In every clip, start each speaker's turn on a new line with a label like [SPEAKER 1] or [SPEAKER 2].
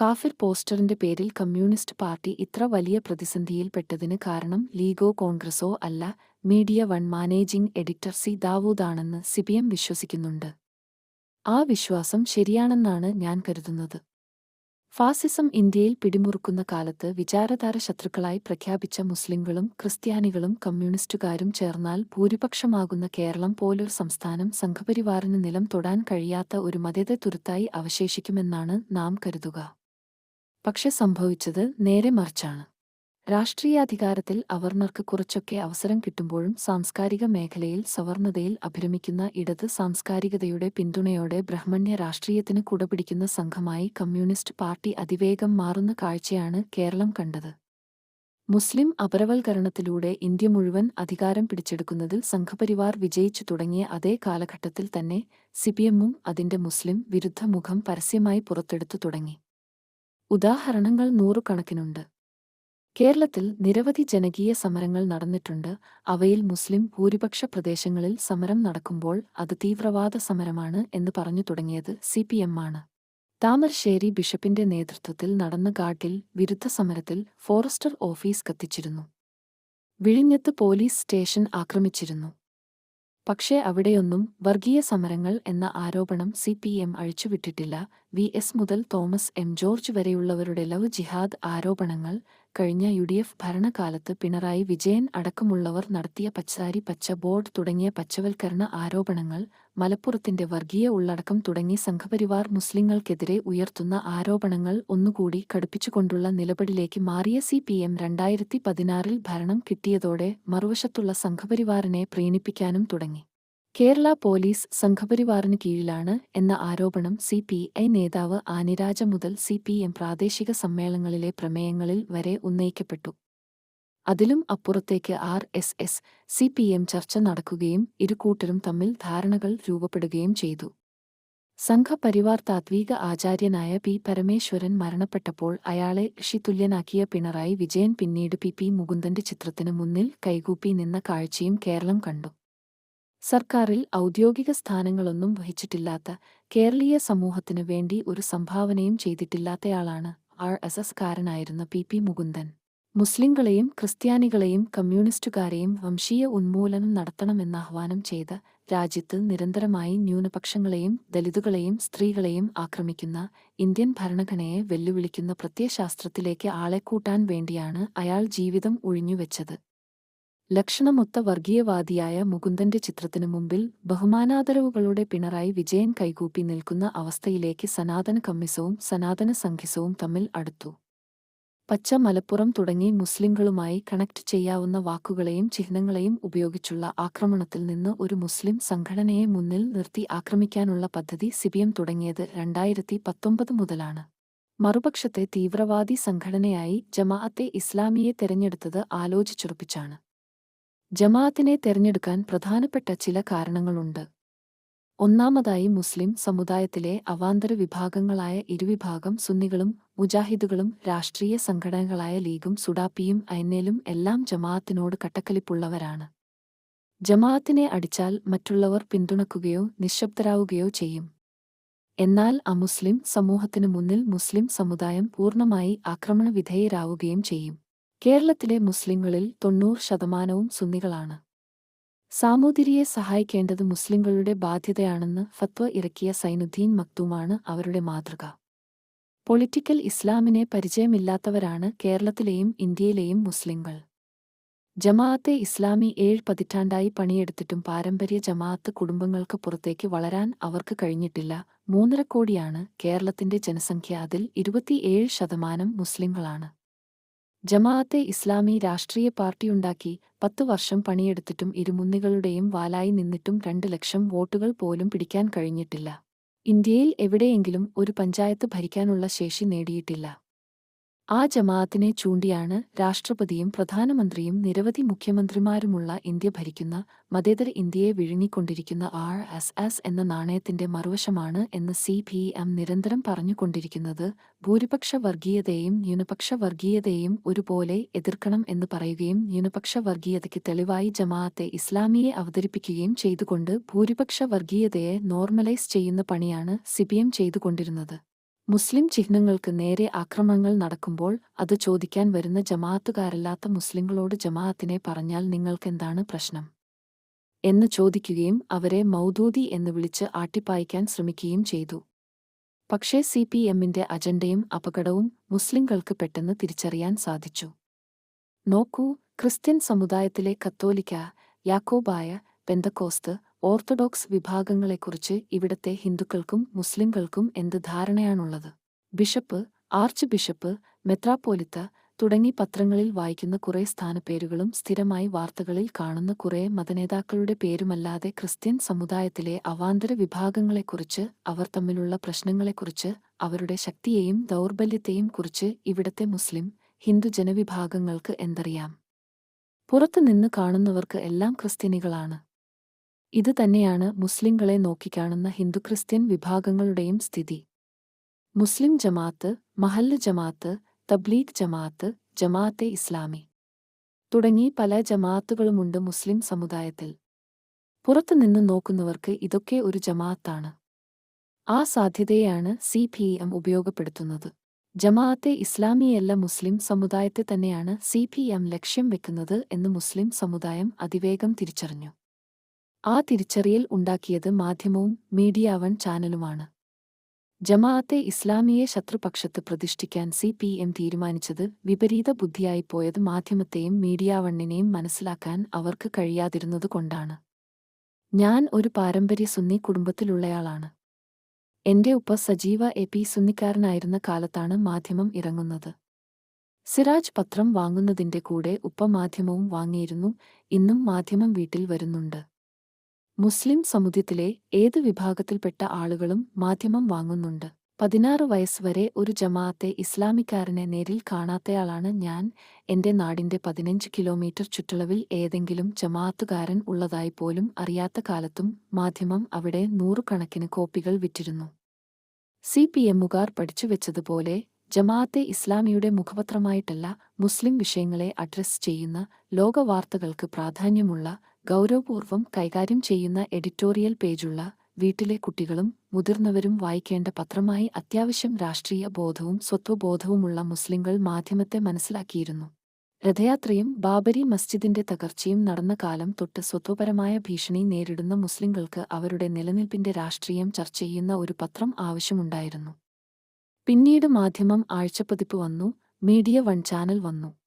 [SPEAKER 1] കാഫിർ പോസ്റ്ററിന്റെ പേരിൽ communist party ഇത്ര വലിയ പ്രതിസന്ധിയിൽപ്പെട്ടതിന് കാരണം ലീഗോ കോൺഗ്രസോ അല്ല media one managing editor C ദാവൂദാണെന്ന് CPM വിശ്വസിക്കുന്നുണ്ട്. ആ വിശ്വാസം ശരിയാണെന്നാണ് ഞാൻ കരുതുന്നത്. ഫാസിസം ഇന്ത്യയിൽ പിടിമുറുക്കുന്ന കാലത്ത് വിചാരധാര ശത്രുക്കളായി പ്രഖ്യാപിച്ച മുസ്ലിങ്ങളും ക്രിസ്ത്യാനികളും കമ്മ്യൂണിസ്റ്റുകാരും ചേർന്നാൽ ഭൂരിപക്ഷമാകുന്ന കേരളം പോലൊരു സംസ്ഥാനം സംഘപരിവാറിന് നിലം തൊടാൻ കഴിയാത്ത ഒരു മതേതര തുരുത്തായി അവശേഷിക്കുമെന്നാണ് നാം കരുതുക. പക്ഷെ സംഭവിച്ചത് നേരെ മറിച്ചാണ്. രാഷ്ട്രീയാധികാരത്തിൽ അവർണർക്ക് കുറച്ചൊക്കെ അവസരം കിട്ടുമ്പോഴും സാംസ്കാരിക മേഖലയിൽ സവർണതയിൽ അഭിരമിക്കുന്ന ഇടത് സാംസ്കാരികതയുടെ പിന്തുണയോടെ ബ്രഹ്മണ്യ രാഷ്ട്രീയത്തിന് കുടപിടിക്കുന്ന സംഘമായി കമ്മ്യൂണിസ്റ്റ് പാർട്ടി അതിവേഗം മാറുന്ന കാഴ്ചയാണ് കേരളം കണ്ടത്. മുസ്ലിം അപരവൽക്കരണത്തിലൂടെ ഇന്ത്യ മുഴുവൻ അധികാരം പിടിച്ചെടുക്കുന്നതിൽ സംഘപരിവാർ വിജയിച്ചു തുടങ്ങിയ അതേ കാലഘട്ടത്തിൽ തന്നെ സിപിഎമ്മും അതിന്റെ മുസ്ലിം വിരുദ്ധ മുഖം പരസ്യമായി പുറത്തെടുത്തു തുടങ്ങി. ഉദാഹരണങ്ങൾ നൂറുകണക്കിനുണ്ട്. കേരളത്തിൽ നിരവധി ജനകീയ സമരങ്ങൾ നടന്നിട്ടുണ്ട്. അവയിൽ മുസ്ലിം ഭൂരിപക്ഷ പ്രദേശങ്ങളിൽ സമരം നടക്കുമ്പോൾ അത് തീവ്രവാദ സമരമാണ് എന്ന് പറഞ്ഞു തുടങ്ങിയത് സി പി എം ആണ്. താമരശ്ശേരി ബിഷപ്പിന്റെ നേതൃത്വത്തിൽ നടന്ന ഗാഡിൽ വിരുദ്ധ സമരത്തിൽ ഫോറസ്റ്റർ ഓഫീസ് കത്തിച്ചിരുന്നു. വിഴിഞ്ഞത്ത് പോലീസ് സ്റ്റേഷൻ ആക്രമിച്ചിരുന്നു. പക്ഷേ അവിടെയൊന്നും വർഗീയ സമരങ്ങൾ എന്ന ആരോപണം സി പി എം അഴിച്ചുവിട്ടിട്ടില്ല. വി എസ് മുതൽ തോമസ് എം ജോർജ് വരെയുള്ളവരുടെ ലവ് ജിഹാദ് ആരോപണങ്ങൾ കഴിഞ്ഞ യു ഡി എഫ് ഭരണകാലത്ത് പിണറായി വിജയൻ അടക്കമുള്ളവർ നടത്തിയ പച്ചാരി പച്ച ബോർഡ് തുടങ്ങിയ പച്ചവൽക്കരണ ആരോപണങ്ങൾ മലപ്പുറത്തിന്റെ വർഗീയ ഉള്ളടക്കം തുടങ്ങി സംഘപരിവാർ മുസ്ലിങ്ങൾക്കെതിരെ ഉയർത്തുന്ന ആരോപണങ്ങൾ ഒന്നുകൂടി കടുപ്പിച്ചുകൊണ്ടുള്ള നിലപടിലേക്ക് മാറിയ സി പി എം രണ്ടായിരത്തി പതിനാറിൽ ഭരണം കിട്ടിയതോടെ മറുവശത്തുള്ള സംഘപരിവാറിനെ പ്രീണിപ്പിക്കാനും തുടങ്ങി. കേരള പോലീസ് സംഘപരിവാറിന് കീഴിലാണ് എന്ന ആരോപണം സി പി ഐ നേതാവ് ആനിരാജ മുതൽ സി പി എം പ്രാദേശിക സമ്മേളനങ്ങളിലെ പ്രമേയങ്ങളിൽ വരെ ഉന്നയിക്കപ്പെട്ടു. അതിലും അപ്പുറത്തേക്ക് R S S C P M ചർച്ച നടക്കുകയും ഇരുകൂട്ടരും തമ്മിൽ ധാരണകൾ രൂപപ്പെടുകയും ചെയ്തു. സംഘപരിവാർ താത്വിക ആചാര്യനായ പി പരമേശ്വരൻ മരണപ്പെട്ടപ്പോൾ അയാളെ ഋഷിതുല്യനാക്കിയ പിണറായി വിജയൻ പിന്നീട് പി പി മുകുന്ദന്റെ ചിത്രത്തിന് മുന്നിൽ കൈകൂപ്പി നിന്ന കാഴ്ചയും കേരളം കണ്ടു. സർക്കാരിൽ ഔദ്യോഗിക സ്ഥാനങ്ങളൊന്നും വഹിച്ചിട്ടില്ലാത്ത കേരളീയ സമൂഹത്തിനു വേണ്ടി ഒരു സംഭാവനയും ചെയ്തിട്ടില്ലാത്തയാളാണ് ആർ എസ് എസ് കാരനായിരുന്ന പി പി മുകുന്ദൻ. മുസ്ലിങ്ങളെയും ക്രിസ്ത്യാനികളെയും കമ്മ്യൂണിസ്റ്റുകാരെയും വംശീയ ഉന്മൂലനം നടത്തണമെന്ന് ആഹ്വാനം ചെയ്ത് രാജ്യത്ത് നിരന്തരമായി ന്യൂനപക്ഷങ്ങളെയും ദലിതുകളെയും സ്ത്രീകളെയും ആക്രമിക്കുന്ന ഇന്ത്യൻ ഭരണഘടനയെ വെല്ലുവിളിക്കുന്ന പ്രത്യയശാസ്ത്രത്തിലേക്ക് ആളെ കൂട്ടാൻ വേണ്ടിയാണ് അയാൾ ജീവിതം ഒഴിഞ്ഞുവെച്ചത് ലക്ഷണമൊത്ത വർഗീയവാദിയായ മുകുന്ദന്റെ ചിത്രത്തിനു മുമ്പിൽ ബഹുമാനാദരവുകളുടെ പിണറായി വിജയൻ കൈകൂപ്പി നിൽക്കുന്ന അവസ്ഥയിലേക്ക് സനാതന കമ്മിസവും സനാതന സംഘിസവും തമ്മിൽ അടുത്തു. പച്ച മലപ്പുറം തുടങ്ങി മുസ്ലിംകളുമായി കണക്ട് ചെയ്യാവുന്ന വാക്കുകളെയും ചിഹ്നങ്ങളെയും ഉപയോഗിച്ചുള്ള ആക്രമണത്തിൽ നിന്ന് ഒരു മുസ്ലിം സംഘടനയെ മുന്നിൽ നിർത്തി ആക്രമിക്കാനുള്ള പദ്ധതി സിബിഎം തുടങ്ങിയത് രണ്ടായിരത്തി പത്തൊമ്പത് മുതലാണ്. മറുപക്ഷത്തെ തീവ്രവാദി സംഘടനയായി ജമാഅത്തെ ഇസ്ലാമിയെ തെരഞ്ഞെടുത്തത് ആലോചിച്ചുറപ്പിച്ചാണ്. ജമാഅത്തിനെ തെരഞ്ഞെടുക്കാൻ പ്രധാനപ്പെട്ട ചില കാരണങ്ങളുണ്ട്. ഒന്നാമതായി മുസ്ലിം സമുദായത്തിലെ അവാന്തര വിഭാഗങ്ങളായ ഇരുവിഭാഗം സുന്നികളും മുജാഹിദുകളും രാഷ്ട്രീയ സംഘടനകളായ ലീഗും സുഡാപ്പിയും ഐനേലും എല്ലാം ജമാഅത്തിനോട് കട്ടക്കലിപ്പുള്ളവരാണ്. ജമാഅത്തിനെ അടിച്ചാൽ മറ്റുള്ളവർ പിന്തുണക്കുകയോ നിശബ്ദരാവുകയോ ചെയ്യും. എന്നാൽ അമുസ്ലിം സമൂഹത്തിനു മുന്നിൽ മുസ്ലിം സമുദായം പൂർണമായി ആക്രമണവിധേയരാവുകയും ചെയ്യും. കേരളത്തിലെ മുസ്ലിങ്ങളിൽ തൊണ്ണൂറ് ശതമാനവും സുന്നികളാണ്. സാമൂതിരിയെ സഹായിക്കേണ്ടത് മുസ്ലിങ്ങളുടെ ബാധ്യതയാണെന്ന് ഫത്വ ഇറക്കിയ സൈനുദ്ദീൻ മക്തൂമാണ് അവരുടെ മാതൃക. പൊളിറ്റിക്കൽ ഇസ്ലാമിനെ പരിചയമില്ലാത്തവരാണ് കേരളത്തിലെയും ഇന്ത്യയിലെയും മുസ്ലിങ്ങൾ ജമാഅത്തെ ഇസ്ലാമി ഏഴ് പതിറ്റാണ്ടായി പണിയെടുത്തിട്ടും പാരമ്പര്യ ജമാഅത്ത് കുടുംബങ്ങൾക്ക് പുറത്തേക്ക് വളരാൻ അവർക്ക് കഴിഞ്ഞിട്ടില്ല. മൂന്നര കോടിയാണ് കേരളത്തിന്റെ ജനസംഖ്യ. അതിൽ ഇരുപത്തിയേഴ് ശതമാനം മുസ്ലിങ്ങളാണ് ജമാഅത്തെ ഇസ്ലാമി രാഷ്ട്രീയ പാർട്ടിയുണ്ടാക്കി പത്തു വർഷം പണിയെടുത്തിട്ടും ഇരുമുന്നികളുടെയും വാലായി നിന്നിട്ടും രണ്ട് ലക്ഷം വോട്ടുകൾ പോലും പിടിക്കാൻ കഴിഞ്ഞിട്ടില്ല. ഇന്ത്യയിൽ എവിടെയെങ്കിലും ഒരു പഞ്ചായത്ത് ഭരിക്കാനുള്ള ശേഷി നേടിയിട്ടില്ല. ആ ജമാഅത്തിനെ ചൂണ്ടിയാണ് രാഷ്ട്രപതിയും പ്രധാനമന്ത്രിയും നിരവധി മുഖ്യമന്ത്രിമാരുമുള്ള ഇന്ത്യ ഭരിക്കുന്ന മതേതര ഇന്ത്യയെ വിഴുങ്ങിക്കൊണ്ടിരിക്കുന്ന ആർ എസ് എസ് എന്ന നാണയത്തിന്റെ മറുവശമാണ് എന്ന് സി പി എം നിരന്തരം പറഞ്ഞുകൊണ്ടിരിക്കുന്നത്. ഭൂരിപക്ഷ വർഗീയതയെയും ന്യൂനപക്ഷ വർഗീയതയെയും ഒരുപോലെ എതിർക്കണം എന്ന് പറയുകയും ന്യൂനപക്ഷ വർഗീയതയ്ക്ക് തെളിവായി ജമാഅത്തെ ഇസ്ലാമിയെ അവതരിപ്പിക്കുകയും ചെയ്തുകൊണ്ട് ഭൂരിപക്ഷ വർഗീയതയെ നോർമലൈസ് ചെയ്യുന്ന പണിയാണ് സിപിഎം ചെയ്തുകൊണ്ടിരുന്നത്. മുസ്ലിം ചിഹ്നങ്ങൾക്ക് നേരെ ആക്രമണങ്ങൾ നടക്കുമ്പോൾ അത് ചോദിക്കാൻ വരുന്ന ജമാഅത്തുകാരല്ലാത്ത മുസ്ലിങ്ങളോട് ജമാഅത്തിനെ പറഞ്ഞാൽ നിങ്ങൾക്കെന്താണ് പ്രശ്നം? എന്ന് ചോദിക്കുകയും അവരെ മൗദൂദി എന്ന് വിളിച്ച് ആട്ടിപ്പായിക്കാൻ ശ്രമിക്കുകയും ചെയ്തു. പക്ഷേ സി പി എമ്മിന്റെ അജണ്ടയും അപകടവും മുസ്ലിങ്ങൾക്ക് പെട്ടെന്ന് തിരിച്ചറിയാൻ സാധിച്ചു. നോക്കൂ ക്രിസ്ത്യൻ സമുദായത്തിലെ കത്തോലിക്ക യാക്കോബായ പെന്തക്കോസ്ത് ഓർത്തഡോക്സ് വിഭാഗങ്ങളെക്കുറിച്ച് ഇവിടത്തെ ഹിന്ദുക്കൾക്കും മുസ്ലിംകൾക്കും എന്ത് ധാരണയാണുള്ളത്? ബിഷപ്പ് ആർച്ച് ബിഷപ്പ് മെത്രാപ്പോലിത്ത തുടങ്ങി പത്രങ്ങളിൽ വായിക്കുന്ന കുറേ സ്ഥാനപ്പേരുകളും സ്ഥിരമായി വാർത്തകളിൽ കാണുന്ന കുറേ മതനേതാക്കളുടെ പേരുമല്ലാതെ ക്രിസ്ത്യൻ സമുദായത്തിലെ അവാന്തര വിഭാഗങ്ങളെക്കുറിച്ച് അവർ തമ്മിലുള്ള പ്രശ്നങ്ങളെക്കുറിച്ച് അവരുടെ ശക്തിയെയും ദൗർബല്യത്തെയും കുറിച്ച് ഇവിടത്തെ മുസ്ലിം ഹിന്ദു ജനവിഭാഗങ്ങൾക്ക് എന്തറിയാം? പുറത്തുനിന്ന് കാണുന്നവർക്ക് എല്ലാം ക്രിസ്ത്യാനികളാണ്. ഇത് തന്നെയാണ് മുസ്ലിങ്ങളെ നോക്കിക്കാണുന്ന ഹിന്ദുക്രിസ്ത്യൻ വിഭാഗങ്ങളുടെയും സ്ഥിതി. മുസ്ലിം ജമാഅത്ത് മഹല്ല് ജമാഅത്ത് തബ്ലീഗ് ജമാഅത്ത് ജമാഅത്തെ ഇസ്ലാമി. തുടങ്ങി പല ജമാഅത്തുകളുമുണ്ട് മുസ്ലിം സമുദായത്തിൽ. പുറത്തുനിന്ന് നോക്കുന്നവർക്ക് ഇതൊക്കെ ഒരു ജമാഅത്താണ്. ആ സാധ്യതയാണ് സി പി എം ഉപയോഗപ്പെടുത്തുന്നത്. ജമാഅത്തെ ഇസ്ലാമിയല്ല മുസ്ലിം സമുദായത്തെ തന്നെയാണ് സി പി എം ലക്ഷ്യം വെക്കുന്നത് എന്ന് മുസ്ലിം സമുദായം അതിവേഗം തിരിച്ചറിഞ്ഞു. ആ തിരിച്ചറിയൽ ഉണ്ടാക്കിയത് മാധ്യമവും മീഡിയ വൺ ചാനലുമാണ്. ജമാഅത്തെ ഇസ്ലാമിയെ ശത്രുപക്ഷത്ത് പ്രതിഷ്ഠിക്കാൻ സി പി എം തീരുമാനിച്ചത് വിപരീത ബുദ്ധിയായിപ്പോയത് മാധ്യമത്തെയും മീഡിയ വണ്ണിനെയും മനസ്സിലാക്കാൻ അവർക്ക് കഴിയാതിരുന്നതുകൊണ്ടാണ് ഞാൻ ഒരു പാരമ്പര്യ സുന്നി കുടുംബത്തിലുള്ളയാളാണ്. എന്റെ ഉപ്പ സജീവ എ പി സുന്നിക്കാരനായിരുന്ന കാലത്താണ് മാധ്യമം ഇറങ്ങുന്നത്. സിറാജ് പത്രം വാങ്ങുന്നതിന്റെ കൂടെ ഉപ്പ മാധ്യമവും വാങ്ങിയിരുന്നു ഇന്നും മാധ്യമം വീട്ടിൽ വരുന്നുണ്ട്. മുസ്ലിം സമുദ്രത്തിലെ ഏത് വിഭാഗത്തിൽപ്പെട്ട ആളുകളും മാധ്യമം വാങ്ങുന്നുണ്ട്? പതിനാറ് വയസ്സുവരെ ഒരു ജമാഅത്തെ ഇസ്ലാമിക്കാരനെ നേരിൽ കാണാത്തയാളാണ് ഞാൻ. എന്റെ നാടിന്റെ പതിനഞ്ച് കിലോമീറ്റർ ചുറ്റളവിൽ ഏതെങ്കിലും ജമാഅത്തുകാരൻ ഉള്ളതായി പോലും അറിയാത്ത കാലത്തും മാധ്യമം അവിടെ നൂറുകണക്കിന് കോപ്പികൾ വിറ്റിരുന്നു. സി പി എമ്മുകാർ പഠിച്ചുവെച്ചതുപോലെ ജമാഅത്തെ ഇസ്ലാമിയുടെ മുഖപത്രമായിട്ടല്ല മുസ്ലിം വിഷയങ്ങളെ അഡ്രസ് ചെയ്യുന്ന ലോകവാർത്തകൾക്ക് പ്രാധാന്യമുള്ള ഗൗരവപൂർവം കൈകാര്യം ചെയ്യുന്ന എഡിറ്റോറിയൽ പേജുള്ള വീട്ടിലെ കുട്ടികളും മുതിർന്നവരും വായിക്കേണ്ട പത്രമായി അത്യാവശ്യം രാഷ്ട്രീയ ബോധവും സ്വത്വബോധവുമുള്ള മുസ്ലിങ്ങൾ മാധ്യമത്തെ മനസ്സിലാക്കിയിരുന്നു. രഥയാത്രയും ബാബരി മസ്ജിദിന്റെ തകർച്ചയും നടന്ന കാലം തൊട്ട് സ്വത്വപരമായ ഭീഷണി നേരിടുന്ന മുസ്ലിങ്ങൾക്ക് അവരുടെ നിലനിൽപ്പിന്റെ രാഷ്ട്രീയം ചർച്ച ചെയ്യുന്ന ഒരു പത്രം ആവശ്യമുണ്ടായിരുന്നു. പിന്നീട് മാധ്യമം ആഴ്ചപ്പതിപ്പ് വന്നു മീഡിയ വൺ ചാനൽ വന്നു.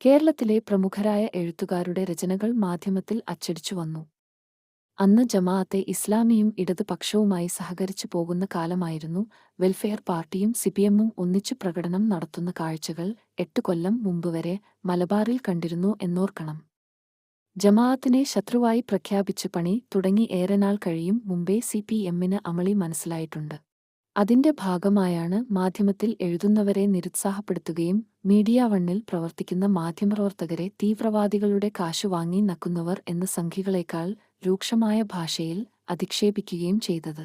[SPEAKER 1] കേരളത്തിലെ പ്രമുഖരായ എഴുത്തുകാരുടെ രചനകൾ മാധ്യമത്തിൽ അച്ചടിച്ചു വന്നു. അന്ന് ജമാഅത്തെ ഇസ്ലാമിയും ഇടതുപക്ഷവുമായി സഹകരിച്ചു പോകുന്ന കാലമായിരുന്നു വെൽഫെയർ പാർട്ടിയും സിപിഎമ്മും ഒന്നിച്ചു പ്രകടനം നടത്തുന്ന കാഴ്ചകൾ എട്ടു കൊല്ലം മുമ്പ് വരെ മലബാറിൽ കണ്ടിരുന്നു എന്നോർക്കണം. ജമാഅത്തിനെ ശത്രുവായി പ്രഖ്യാപിച്ച് പണി തുടങ്ങി ഏറെനാൾ കഴിയും മുമ്പേ സി പി എമ്മിന് അമളി മനസ്സിലായിട്ടുണ്ട്. അതിന്റെ ഭാഗമായാണ് മാധ്യമത്തിൽ എഴുതുന്നവരെ നിരുത്സാഹപ്പെടുത്തുകയും മീഡിയ വണ്ണിൽ പ്രവർത്തിക്കുന്ന മാധ്യമപ്രവർത്തകരെ തീവ്രവാദികളുടെ കാശു വാങ്ങി നക്കുന്നവർ എന്ന സംഖ്യകളേക്കാൾ രൂക്ഷമായ ഭാഷയിൽ അധിക്ഷേപിക്കുകയും ചെയ്തത്.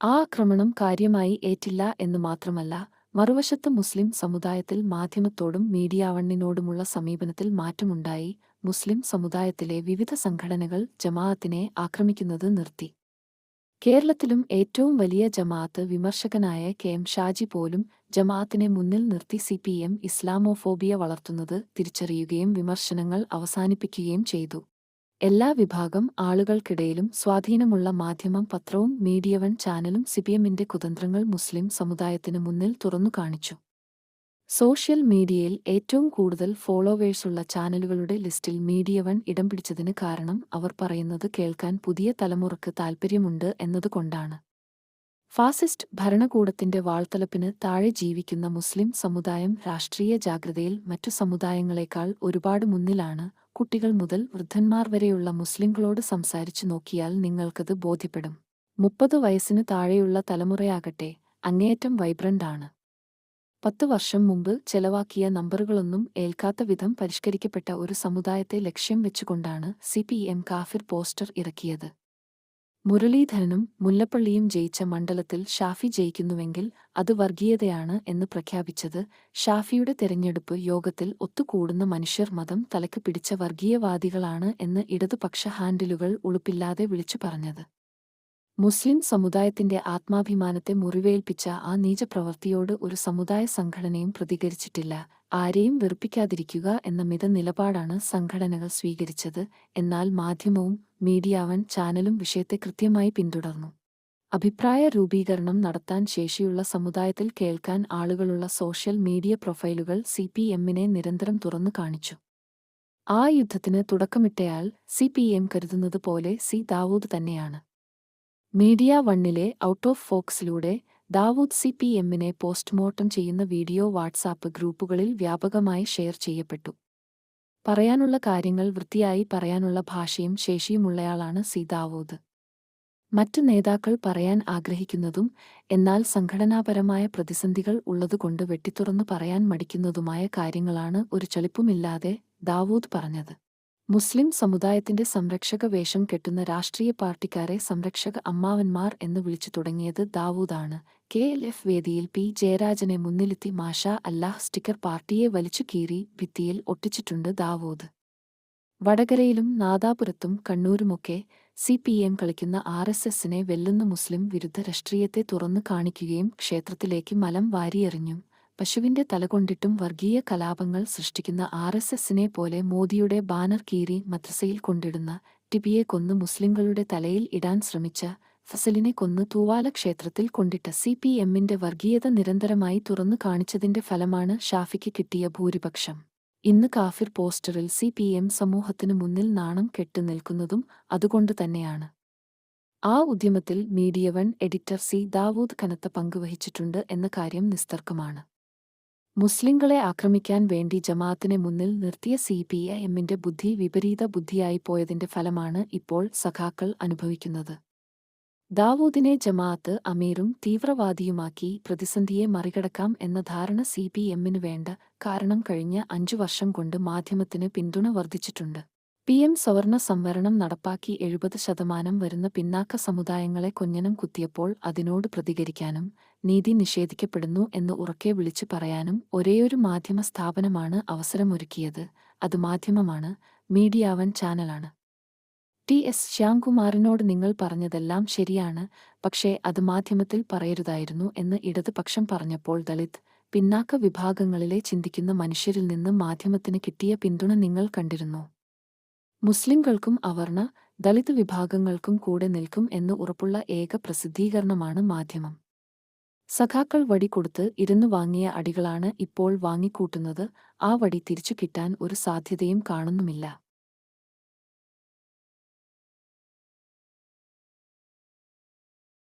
[SPEAKER 1] ആ ആക്രമണം കാര്യമായി ഏറ്റില്ല എന്ന് മാത്രമല്ല മറുവശത്ത് മുസ്ലിം സമുദായത്തിൽ മാധ്യമത്തോടും മീഡിയ വണ്ണിനോടുമുള്ള സമീപനത്തിൽ മാറ്റമുണ്ടായി. മുസ്ലിം സമുദായത്തിലെ വിവിധ സംഘടനകൾ ജമാഅത്തിനെ ആക്രമിക്കുന്നത് നിർത്തി. കേരളത്തിലും ഏറ്റവും വലിയ ജമാഅത്ത് വിമർശകനായ കെ എം ഷാജി പോലും ജമാഅത്തിനെ മുന്നിൽ നിർത്തി സി പി എം ഇസ്ലാമോഫോബിയ വളർത്തുന്നത് തിരിച്ചറിയുകയും വിമർശനങ്ങൾ അവസാനിപ്പിക്കുകയും ചെയ്തു. എല്ലാ വിഭാഗം ആളുകൾക്കിടയിലും സ്വാധീനമുള്ള മാധ്യമം പത്രവും മീഡിയവൺ ചാനലും സിപിഎമ്മിന്റെ കുതന്ത്രങ്ങൾ മുസ്ലിം സമുദായത്തിന് മുന്നിൽ തുറന്നു കാണിച്ചു. സോഷ്യൽ മീഡിയയിൽ ഏറ്റവും കൂടുതൽ ഫോളോവേഴ്സുള്ള ചാനലുകളുടെ ലിസ്റ്റിൽ മീഡിയ വൺ ഇടം പിടിച്ചതിന് കാരണം അവർ പറയുന്നത് കേൾക്കാൻ പുതിയ തലമുറയ്ക്ക് താൽപ്പര്യമുണ്ട് എന്നതുകൊണ്ടാണ്. ഫാസിസ്റ്റ് ഭരണകൂടത്തിന്റെ വാൾത്തലപ്പിന് താഴെ ജീവിക്കുന്ന മുസ്ലിം സമുദായം രാഷ്ട്രീയ ജാഗ്രതയിൽ മറ്റു സമുദായങ്ങളെക്കാൾ ഒരുപാട് മുന്നിലാണ്. കുട്ടികൾ മുതൽ വൃദ്ധന്മാർ വരെയുള്ള മുസ്ലിങ്ങളോട് സംസാരിച്ചു നോക്കിയാൽ നിങ്ങൾക്കത് ബോധ്യപ്പെടും. മുപ്പത് വയസ്സിന് താഴെയുള്ള തലമുറയാകട്ടെ അങ്ങേയറ്റം വൈബ്രന്റാണ് പത്തു വർഷം മുമ്പ് ചെലവാക്കിയ നമ്പറുകളൊന്നും ഏൽക്കാത്ത വിധം പരിഷ്കരിക്കപ്പെട്ട ഒരു സമുദായത്തെ ലക്ഷ്യം വെച്ചുകൊണ്ടാണ് സി പി എം കാഫിർ പോസ്റ്റർ ഇറക്കിയത്. മുരളീധരനും മുല്ലപ്പള്ളിയും ജയിച്ച മണ്ഡലത്തിൽ ഷാഫി ജയിക്കുന്നുവെങ്കിൽ അത് വർഗീയതയാണ് എന്ന് പ്രഖ്യാപിച്ചത് ഷാഫിയുടെ തെരഞ്ഞെടുപ്പ് യോഗത്തിൽ ഒത്തുകൂടുന്ന മനുഷ്യർ മതം തലക്ക് പിടിച്ച വർഗീയവാദികളാണ് എന്ന് ഇടതുപക്ഷ ഹാൻഡിലുകൾ ഉളുപ്പില്ലാതെ വിളിച്ചു പറഞ്ഞത്. മുസ്ലിം സമുദായത്തിന്റെ ആത്മാഭിമാനത്തെ മുറിവേൽപ്പിച്ച ആ നീചപ്രവൃത്തിയോട് ഒരു സമുദായ സംഘടനയും പ്രതികരിച്ചിട്ടില്ല. ആരെയും വെറുപ്പിക്കാതിരിക്കുക എന്ന മിത നിലപാടാണ് സംഘടനകൾ സ്വീകരിച്ചത്. എന്നാൽ മാധ്യമവും മീഡിയാവൻ ചാനലും വിഷയത്തെ കൃത്യമായി പിന്തുടർന്നു. അഭിപ്രായ രൂപീകരണം നടത്താൻ ശേഷിയുള്ള സമുദായത്തിൽ കേൾക്കാൻ ആളുകളുള്ള സോഷ്യൽ മീഡിയ പ്രൊഫൈലുകൾ സി പി എമ്മിനെ നിരന്തരം തുറന്നു കാണിച്ചു. ആ യുദ്ധത്തിന് തുടക്കമിട്ടയാൾ സി പി എം കരുതുന്നത് പോലെ സി ദാവൂദ് തന്നെയാണ്. മീഡിയ വണ്ണിലെ ഔട്ട് ഓഫ് ഫോക്സിലൂടെ ദാവൂദ് സി പി എമ്മിനെ പോസ്റ്റ്മോർട്ടം ചെയ്യുന്ന വീഡിയോ വാട്സാപ്പ് ഗ്രൂപ്പുകളിൽ വ്യാപകമായി ഷെയർ ചെയ്യപ്പെട്ടു. പറയാനുള്ള കാര്യങ്ങൾ വൃത്തിയായി പറയാനുള്ള ഭാഷയും ശേഷിയുമുള്ളയാളാണ് സി ദാവൂദ്. മറ്റു നേതാക്കൾ പറയാൻ ആഗ്രഹിക്കുന്നതും എന്നാൽ സംഘടനാപരമായ പ്രതിസന്ധികൾ ഉള്ളതുകൊണ്ട് വെട്ടിത്തുറന്നു പറയാൻ മടിക്കുന്നതുമായ കാര്യങ്ങളാണ് ഒരു ചളിപ്പുമില്ലാതെ ദാവൂദ് പറഞ്ഞത്. മുസ്ലിം സമുദായത്തിന്റെ സംരക്ഷക വേഷം കെട്ടുന്ന രാഷ്ട്രീയ പാർട്ടിക്കാരെ സംരക്ഷക അമ്മാവന്മാർ എന്ന് വിളിച്ചു തുടങ്ങിയത് ദാവൂദാണ്. കെ എൽ എഫ് വേദിയിൽ പി ജയരാജനെ മുന്നിലെത്തി മാഷ അല്ലാഹ് സ്റ്റിക്കർ പാർട്ടിയെ വലിച്ചു കീറി ഭിത്തിയിൽ ഒട്ടിച്ചിട്ടുണ്ട് ദാവൂദ്. വടകരയിലും നാദാപുരത്തും കണ്ണൂരുമൊക്കെ സി പി എം കളിക്കുന്ന ആർ എസ് എസിനെ വെല്ലുന്ന മുസ്ലിം വിരുദ്ധ രാഷ്ട്രീയത്തെ തുറന്നു കാണിക്കുകയും ക്ഷേത്രത്തിലേക്ക് മലം വാരിയെറിഞ്ഞും. പശുവിന്റെ തലകൊണ്ടിട്ടും വർഗീയ കലാപങ്ങൾ സൃഷ്ടിക്കുന്ന ആർ എസ് എസിനെ പോലെ മോദിയുടെ ബാനർ കീറി മദ്രസയിൽ കൊണ്ടിടുന്ന ടിബിയെ കൊന്ന് മുസ്ലിംകളുടെ തലയിൽ ഇടാൻ ശ്രമിച്ച ഫസലിനെ കൊന്ന് തൂവാല ക്ഷേത്രത്തിൽ കൊണ്ടിട്ട സി പി എമ്മിന്റെ വർഗീയത നിരന്തരമായി തുറന്നു കാണിച്ചതിന്റെ ഫലമാണ് ഷാഫിക്ക് കിട്ടിയ ഭൂരിപക്ഷം. ഇന്ന് കാഫിർ പോസ്റ്ററിൽ സി പി എം സമൂഹത്തിനു മുന്നിൽ നാണം കെട്ടു നിൽക്കുന്നതും അതുകൊണ്ട് തന്നെയാണ്. ആ ഉദ്യമത്തിൽ മീഡിയവൺ എഡിറ്റർ സി ദാവൂദ് കനത്ത പങ്കുവഹിച്ചിട്ടുണ്ട് എന്ന കാര്യം നിസ്തർക്കമാണ്. മുസ്ലിങ്ങളെ ആക്രമിക്കാൻ വേണ്ടി ജമാഅത്തിനെ മുന്നിൽ നിർത്തിയ സി പി ഐ എമ്മിന്റെ ബുദ്ധി വിപരീത ബുദ്ധിയായി പോയതിന്റെ ഫലമാണ് ഇപ്പോൾ സഖാക്കൾ അനുഭവിക്കുന്നത്. ദാവൂദിനെ ജമാഅത്ത് അമീറും തീവ്രവാദിയുമാക്കി പ്രതിസന്ധിയെ മറികടക്കാം എന്ന ധാരണ സി പി എമ്മിന് വേണ്ട കാരണം കഴിഞ്ഞ അഞ്ചു വർഷം കൊണ്ട് മാധ്യമത്തിന് പിന്തുണ വർദ്ധിച്ചിട്ടുണ്ട്. പി എം സവർണ സംവരണം നടപ്പാക്കി എഴുപത് ശതമാനം വരുന്ന പിന്നാക്ക സമുദായങ്ങളെ കൊഞ്ഞനം കുത്തിയപ്പോൾ അതിനോട് പ്രതികരിക്കാനും നീതി നിഷേധിക്കപ്പെടുന്നു എന്ന് ഉറക്കെ വിളിച്ചു പറയാനും ഒരേയൊരു മാധ്യമ സ്ഥാപനമാണ് അവസരമൊരുക്കിയത്. അത് മാധ്യമമാണ് മീഡിയാവൻ ചാനലാണ്. ടി. എസ്. ശ്യാംകുമാറിനോട് നിങ്ങൾ പറഞ്ഞതെല്ലാം ശരിയാണ് പക്ഷേ അത് മാധ്യമത്തിൽ പറയരുതായിരുന്നു എന്ന് ഇടതുപക്ഷം പറഞ്ഞപ്പോൾ ദളിത് പിന്നാക്ക വിഭാഗങ്ങളിലെ ചിന്തിക്കുന്ന മനുഷ്യരിൽ നിന്ന് മാധ്യമത്തിന് കിട്ടിയ പിന്തുണ നിങ്ങൾ കണ്ടിരുന്നു. മുസ്ലിംകൾക്കും അവർണ ദളിത് വിഭാഗങ്ങൾക്കും കൂടെ നിൽക്കും എന്ന് ഉറപ്പുള്ള ഏക പ്രസിദ്ധീകരണമാണ് മാധ്യമം. സഖാക്കൾ വടി കൊടുത്ത് ഇരുന്ന് വാങ്ങിയ അടികളാണ് ഇപ്പോൾ വാങ്ങിക്കൂട്ടുന്നത്. ആ വടി തിരിച്ചു കിട്ടാൻ ഒരു സാധ്യതയും കാണുന്നുമില്ല.